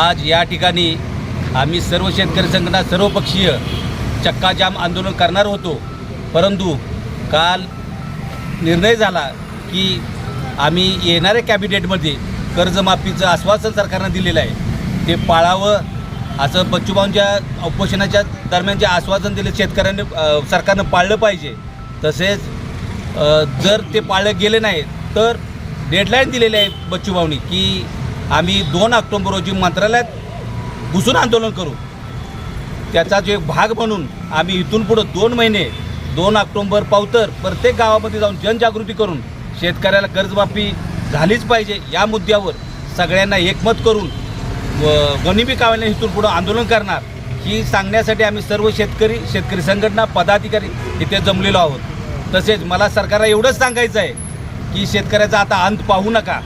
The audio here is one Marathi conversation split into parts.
आज या ठिकाणी आम्ही सर्व शेतकरी संघटना सर्वपक्षीय चक्काजाम आंदोलन करणार होतो. परंतु काल निर्णय झाला की आम्ही येणाऱ्या कॅबिनेटमध्ये कर्जमाफीचं आश्वासन सरकारनं दिलेलं आहे. ते पाळावं असं बच्चूभाऊंच्या उपोषणाच्या दरम्यान जे आश्वासन दिले शेतकऱ्यांनी सरकारनं पाळलं पाहिजे. तसेच जर ते पाळलं गेले नाही तर डेडलाईन दिलेली आहे बच्चूभाऊनी की आम्ही दोन ऑक्टोंबर रोजी मंत्रालयात घुसून आंदोलन करू. त्याचा जो एक भाग म्हणून आम्ही इथून पुढं दोन महिने दोन ऑक्टोंबर पावतर प्रत्येक गावामध्ये जाऊन जनजागृती करून शेतकऱ्याला कर्जमाफी झालीच पाहिजे या मुद्द्यावर सगळ्यांना एकमत करून व गनिमी कावाने इथून पुढं आंदोलन करणार ही सांगण्यासाठी आम्ही सर्व शेतकरी शेतकरी संघटना पदाधिकारी इथे जमलेलो आहोत. तसेच मला सरकारला एवढंच सांगायचं आहे की शेतकऱ्याचा आता अंत पाहू नका.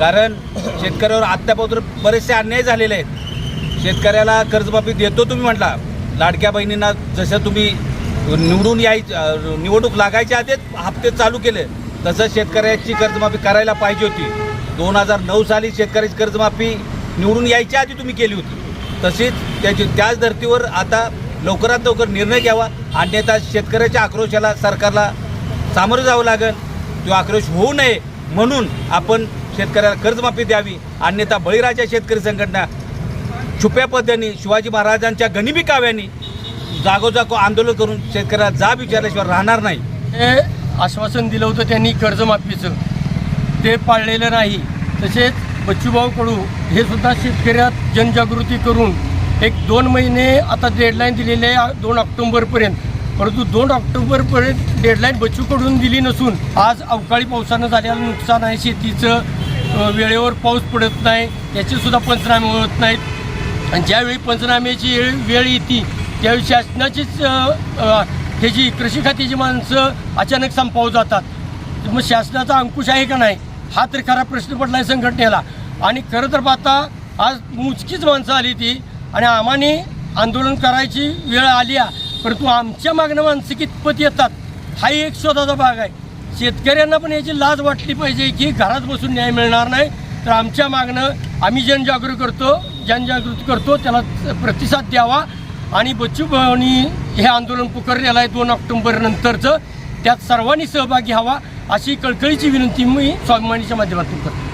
कारण शेतकऱ्यावर आत्तापासून बरेचसे अन्याय झालेले आहेत. शेतकऱ्याला कर्जमाफी देतो तुम्ही म्हटला. लाडक्या बहिणींना जसं तुम्ही निवडून याय निवडणूक लागायच्या आधीच हप्ते चालू केले तसं शेतकऱ्याची कर्जमाफी करायला पाहिजे होती. दोन हजार नऊ साली शेतकऱ्याची कर्जमाफी निवडून यायच्या आधी तुम्ही केली होती. तशीच त्याची त्याच धर्तीवर आता लवकरात लवकर निर्णय घ्यावा. अन्यथा शेतकऱ्याच्या आक्रोशाला सरकारला सामोरं जावं लागेल. तो आक्रोश होऊ नये म्हणून आपण शेतकऱ्याला कर्जमाफी द्यावी. अन्यथा बळीराजा शेतकरी संघटना छुप्या पद्धतीने शिवाजी महाराजांच्या गनिमी काव्याने जागोजागो आंदोलन करून शेतकऱ्याला जाब विचारल्याशिवाय राहणार नाही. हे आश्वासन दिलं होतं त्यांनी कर्जमाफीचं. ते पाळलेलं नाही. तसेच बच्चूभाऊ कडू हे सुद्धा शेतकऱ्यात जनजागृती करून एक दोन महिने आता डेडलाईन दिलेली आहे दोन ऑक्टोंबरपर्यंत. परंतु दोन ऑक्टोबरपर्यंत डेडलाईन बचूकडून दिली नसून आज अवकाळी पावसानं झालेलं नुकसान आहे. शेतीचं वेळेवर पाऊस पडत नाही. त्याचेसुद्धा पंचनामे होत नाहीत. आणि ज्यावेळी पंचनाम्याची वेळ वेळ येते त्यावेळी शासनाचीच त्याची हे जी कृषी खात्याची माणसं अचानक संपावून जातात मग शासनाचा अंकुश आहे का नाही? हा तर खरा प्रश्न पडला आहे संघटनेला. आणि खरं तर पाहता आज मुचकीच माणसं आली ती. आणि आम्हाने आंदोलन करायची वेळ आली आहे. परंतु आमच्या मागणं माणसं कितपत येतात. हाही एक शोधाचा भाग आहे. शेतकऱ्यांना पण याची लाज वाटली पाहिजे की घरात बसून न्याय मिळणार नाही. तर आमच्या मागणं आम्ही जनजागृती करतो जनजागृती करतो त्याला प्रतिसाद द्यावा. आणि बच्चू भाऊनी हे आंदोलन पुकारलेलं आहे दोन ऑक्टोंबर नंतरचं. त्यात सर्वांनी सहभागी व्हावा अशी कळकळीची विनंती मी स्वाभिमानीच्या माध्यमातून करतो.